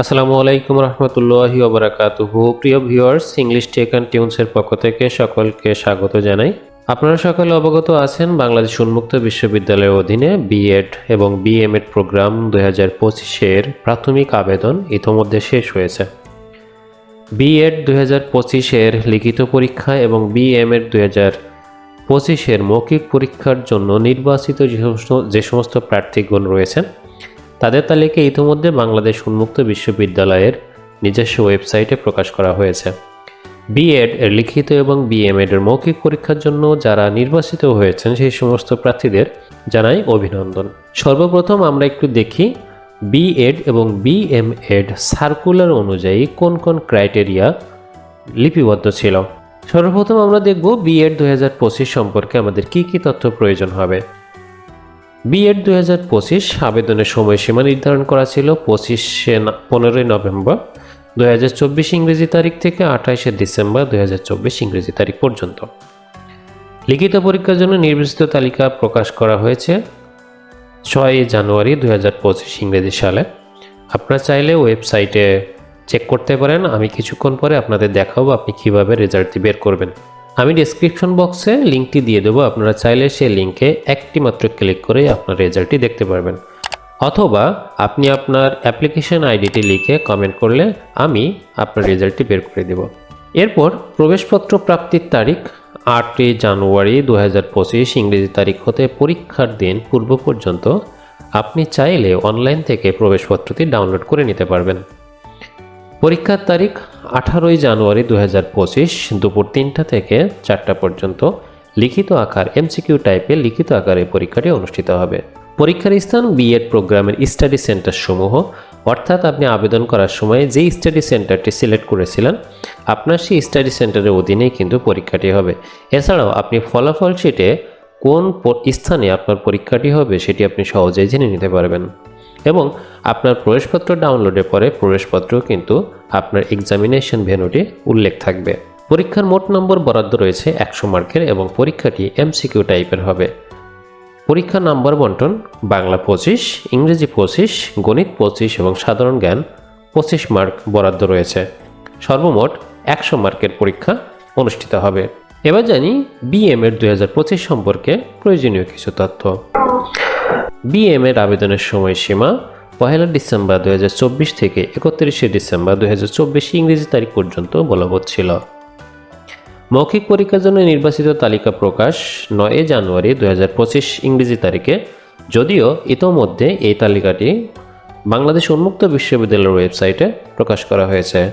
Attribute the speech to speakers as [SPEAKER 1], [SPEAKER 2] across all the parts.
[SPEAKER 1] আসসালামু আলাইকুম রহমতুল্লাহি ওবরাকাতুহু। প্রিয় ভিউয়ার্স, ইংলিশ টেক অ্যান্ড টিউনসের পক্ষ থেকে সকলকে স্বাগত জানাই। আপনারা সকলে অবগত আছেন, বাংলাদেশ উন্মুক্ত বিশ্ববিদ্যালয়ের অধীনে বিএড এবং বিএমএড প্রোগ্রাম দুই হাজার পঁচিশের প্রাথমিক আবেদন ইতোমধ্যে শেষ হয়েছে। বিএড দুই হাজার পঁচিশের লিখিত পরীক্ষা এবং বিএমএড দুই হাজার পঁচিশের মৌখিক পরীক্ষার জন্য নির্বাচিত যে সমস্ত যে সমস্ত প্রার্থীগণ রয়েছেন তাদের তালিকা ইতিমধ্যে বাংলাদেশ উন্মুক্ত বিশ্ববিদ্যালয়ের নিজস্ব ওয়েবসাইটে প্রকাশ করা হয়েছে। বিএড এর লিখিত এবং বিএমএড এর মৌখিক পরীক্ষার জন্য যারা নির্বাচিত হয়েছেন সেই সমস্ত প্রার্থীদের জানাই অভিনন্দন। সর্বপ্রথম আমরা একটু দেখি বিএড এবং বিএমএড সার্কুলার অনুযায়ী কোন কোন ক্রাইটেরিয়া লিপিবদ্ধ ছিল। সর্বপ্রথম আমরা দেখব বিএড দু হাজার পঁচিশ সম্পর্কে আমাদের কি কি তথ্য প্রয়োজন হবে। বিএড দু হাজার পঁচিশ আবেদনের সময়সীমা নির্ধারণ করা ছিল পঁচিশে পনেরোই নভেম্বর দু হাজার চব্বিশ ইংরেজি তারিখ থেকে আঠাইশে ডিসেম্বর দুই হাজার চব্বিশ ইংরেজি তারিখ পর্যন্ত। লিখিত পরীক্ষার জন্য নির্বাচিত তালিকা প্রকাশ করা হয়েছে ছয় জানুয়ারি দু হাজার পঁচিশ ইংরেজি সালে। আপনারা চাইলে ওয়েবসাইটে চেক করতে পারেন, আমি কিছুক্ষণ পরে আপনাদের দেখাবো আপনি কীভাবে রেজাল্টটি বের করবেন। আমি ডেসক্রিপশন বক্সে লিঙ্কটি দিয়ে দেবো। আপনারা চাইলে সেই লিঙ্কে একটি মাত্র ক্লিক করে আপনার রেজাল্টটি দেখতে পারবেন। অথবা আপনি আপনার অ্যাপ্লিকেশন আইডিটি লিখে কমেন্ট করলে আমি আপনার রেজাল্টটি বের করে দেব। এরপর প্রবেশপত্র প্রাপ্তির তারিখ আটই জানুয়ারি দু হাজার পঁচিশ ইংরেজি তারিখ হতে পরীক্ষার দিন পূর্ব পর্যন্ত আপনি চাইলে অনলাইন থেকে প্রবেশপত্রটি ডাউনলোড করে নিতে পারবেন। পরীক্ষার তারিখ আঠারোই জানুয়ারি দু হাজার পঁচিশ দুপুর তিনটা থেকে চারটা পর্যন্ত। লিখিত আকার এমসিকিউ টাইপের লিখিত আকারে পরীক্ষাটি অনুষ্ঠিত হবে। পরীক্ষার স্থান বিএড প্রোগ্রামের স্টাডি সেন্টার সমূহ। অর্থাৎ আপনি আবেদন করার সময় যেই স্টাডি সেন্টারটি সিলেক্ট করেছিলেন, আপনার সেই স্টাডি সেন্টারের অধীনেই কিন্তু পরীক্ষাটি হবে। এছাড়াও আপনি ফলাফল শিটে কোন স্থানে আপনার পরীক্ষাটি হবে সেটি আপনি সহজেই জেনে নিতে পারবেন। এবং আপনার প্রবেশপত্র ডাউনলোডের পরে প্রবেশপত্র কিন্তু আপনার এক্সামিনেশন ভেন্যুটি উল্লেখ থাকবে। পরীক্ষার মোট নম্বর বরাদ্দ রয়েছে একশো মার্কের এবং পরীক্ষাটি এমসিকিউ টাইপের হবে। পরীক্ষা নাম্বার বন্টন, বাংলা পঁচিশ, ইংরেজি পঁচিশ, গণিত পঁচিশ এবং সাধারণ জ্ঞান পঁচিশ মার্ক বরাদ্দ রয়েছে। সর্বমোট একশো মার্কের পরীক্ষা অনুষ্ঠিত হবে। এবার জানি বিএম এর দুই হাজার পঁচিশ সম্পর্কে প্রয়োজনীয় কিছু তথ্য। বিএম এর আবেদনের সময়সীমা পহেলা ডিসেম্বর দুই হাজার চব্বিশ থেকে একত্রিশে ডিসেম্বর দুই হাজার চব্বিশ ইংরেজি তারিখ পর্যন্ত বলবৎ ছিল। মৌখিক পরীক্ষার জন্য নির্বাচিত তালিকা প্রকাশ নয় জানুয়ারি দু হাজার পঁচিশ ইংরেজি তারিখে। যদিও ইতোমধ্যে এই তালিকাটি বাংলাদেশ উন্মুক্ত বিশ্ববিদ্যালয়ের ওয়েবসাইটে প্রকাশ করা হয়েছে।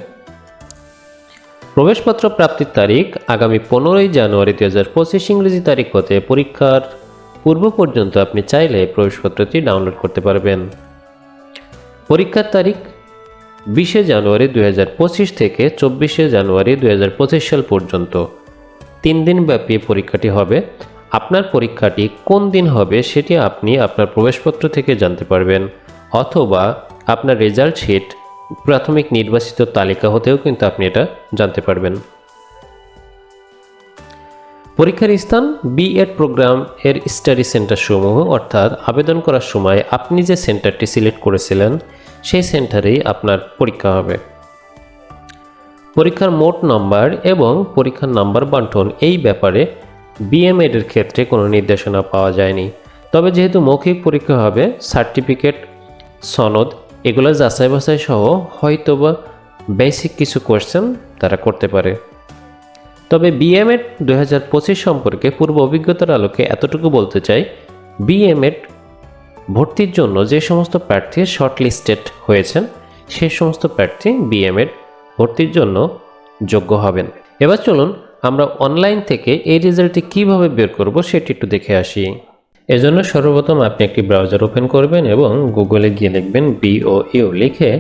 [SPEAKER 1] প্রবেশপত্র প্রাপ্তির তারিখ আগামী পনেরোই জানুয়ারি দু হাজার পঁচিশ ইংরেজি তারিখ হতে পরীক্ষার পূর্ব পর্যন্ত আপনি চাইলে প্রবেশপত্রটি ডাউনলোড করতে পারবেন। পরীক্ষার তারিখ বিশে জানুয়ারি দুই হাজার পঁচিশ থেকে চব্বিশে জানুয়ারি দুই হাজার পঁচিশ সাল পর্যন্ত। তিন দিন ব্যাপী পরীক্ষাটি হবে। আপনার পরীক্ষাটি কোন দিন হবে সেটি আপনি আপনার প্রবেশপত্র থেকে জানতে পারবেন। অথবা আপনার রেজাল্ট শিট প্রাথমিক নির্বাচিত তালিকা হতেও কিন্তু আপনি এটা জানতে পারবেন। পরীক্ষার স্থান বিএড প্রোগ্রাম এর স্টাডি সেন্টার সমূহ, অর্থাৎ আবেদন করার সময় আপনি যে সেন্টারটি সিলেক্ট করেছিলেন, সেই সেন্টারেই আপনার পরীক্ষা হবে। পরীক্ষার মোট নাম্বার এবং পরীক্ষার নাম্বার বন্টন এই ব্যাপারে বিএমএড এর ক্ষেত্রে কোনো নির্দেশনা পাওয়া যায়নি। তবে যেহেতু মৌখিক পরীক্ষা হবে সার্টিফিকেট সনদ, এগুলো যাচাই বাছাই সহ হয়তোবা বেসিক কিছু কোয়েশ্চেন তারা করতে পারে। তবে বিএমএড দুই হাজার পঁচিশ সম্পর্কে পূর্ব অভিজ্ঞতার আলোকে এতটুকু বলতে চাই বিএমএড ভর্তির জন্য যে সমস্ত প্রার্থী শর্টলিস্টেড হয়েছেন সেই সমস্ত প্রার্থী বিএমএড ভর্তির জন্য যোগ্য হবেন। এবার চলুন আমরা অনলাইন থেকে এই রেজাল্টটি কীভাবে বের করব সেটি একটু দেখে আসি। এজন্য সর্বপ্রথম আপনি একটি ব্রাউজার ওপেন করবেন এবং গুগলে গিয়ে লিখবেন বিও ইউ লিখে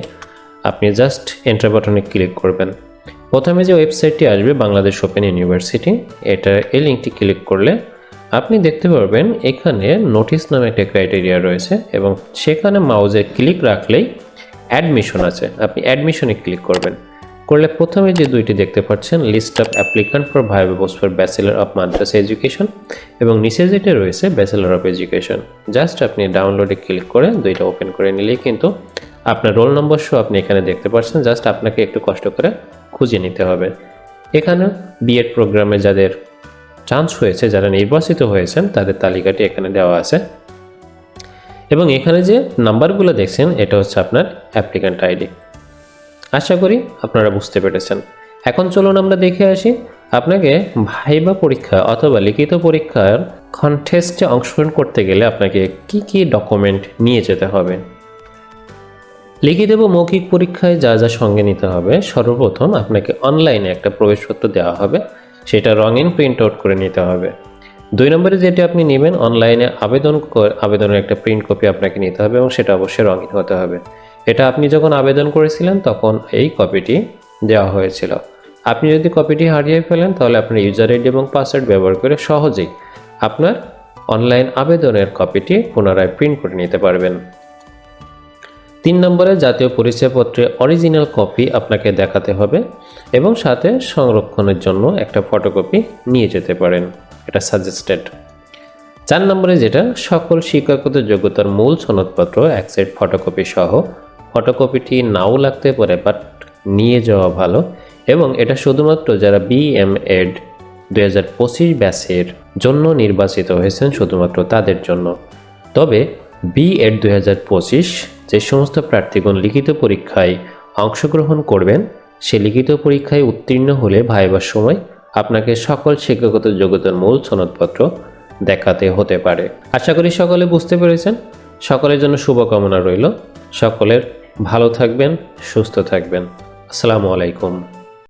[SPEAKER 1] আপনি জাস্ট এন্টার বাটনে ক্লিক করবেন। প্রথমে যে ওয়েবসাইটটি আসবে বাংলাদেশ ওপেন ইউনিভার্সিটি এটা এই লিঙ্কটি ক্লিক করলে আপনি দেখতে পারবেন এখানে নোটিশ নামে একটা ক্রাইটেরিয়া রয়েছে এবং সেখানে মাউজে ক্লিক রাখলেই অ্যাডমিশন আছে। আপনি অ্যাডমিশনে ক্লিক করবেন। করলে প্রথমে যে দুইটি দেখতে পাচ্ছেন list of applicant for ভাইবেবস for bachelor of madrasa education এবং নিচে যেটা রয়েছে ব্যাচেলর অফ এডুকেশন জাস্ট আপনি ডাউনলোডে ক্লিক করে দুইটা ওপেন করে নিলেই কিন্তু আপনার রোল নম্বর শো আপনি এখানে দেখতে পাচ্ছেন। জাস্ট আপনাকে একটু কষ্ট করে খুঁজে নিতে হবে। এখানে বিএড প্রোগ্রামে যাদের চান্স হয়েছে, যারা নির্বাচিত হয়েছেন, তাদের তালিকাটি এখানে দেওয়া আছে। এবং এখানে যে নাম্বারগুলো দেখছেন, এটা হচ্ছে আপনার অ্যাপ্লিক্যান্ট আইডি আশা করি আপনারা বুঝতে পেরেছেন। এখন চলুন আমরা দেখে আসি আপনাকে ভাইবা পরীক্ষা অথবা লিখিত পরীক্ষার কনটেস্টে অংশগ্রহণ করতে গেলে আপনাকে কি কি ডকুমেন্ট নিয়ে যেতে হবে। লিখিত এবং মৌখিক পরীক্ষায় যা যা সঙ্গে নিতে হবে। সর্বপ্রথম আপনাকে অনলাইনে একটা প্রবেশপত্র দেওয়া হবে। সেটা রঙিন প্রিন্ট আউট করে নিতে হবে। দুই নম্বরে যেটি আপনি নেবেন অনলাইনে আবেদন আবেদনের একটা প্রিন্ট কপি আপনাকে নিতে হবে এবং সেটা অবশ্যই রঙিন হতে হবে। এটা আপনি যখন আবেদন করেছিলেন, তখন এই কপিটি দেওয়া হয়েছিল। আপনি যদি কপিটি হারিয়ে ফেলেন, তাহলে আপনার ইউজার আইডি এবং পাসওয়ার্ড ব্যবহার করে সহজেই আপনার অনলাইন আবেদনের কপিটি পুনরায় প্রিন্ট করে নিতে পারবেন। তিন নম্বরে জাতীয় পরিচয়পত্রের অরিজিনাল কপি আপনাকে দেখাতে হবে এবং সাথে সংরক্ষণের জন্য একটা ফটোকপি নিয়ে যেতে পারেন, এটা সাজেস্টেড চার নম্বরে যেটা, সকল শিক্ষাগত যোগ্যতার মূল সনদপত্র, এক সেট ফটোকপি সহ। ফটোকপিটি নাও লাগতে পারে বাট নিয়ে যাওয়া ভালো। এবং এটা শুধুমাত্র যারা বিএম এড দুই হাজার পঁচিশ ব্যাচের জন্য নির্বাচিত হয়েছেন, শুধুমাত্র তাদের জন্য। তবে বি এড দুই হাজার পঁচিশ যে সমস্ত প্রার্থীগণ লিখিত পরীক্ষায় অংশগ্রহণ করবেন, সে লিখিত পরীক্ষায় উত্তীর্ণ হলে ভাইবার সময় আপনাকে সকল শিক্ষাগত যোগ্যতার মূল সনদপত্র দেখাতে হতে পারে। আশা করি সকলে বুঝতে পেরেছেন। সকলের জন্য শুভকামনা রইল। সকলের ভালো থাকবেন, সুস্থ থাকবেন। আসসালামু আলাইকুম।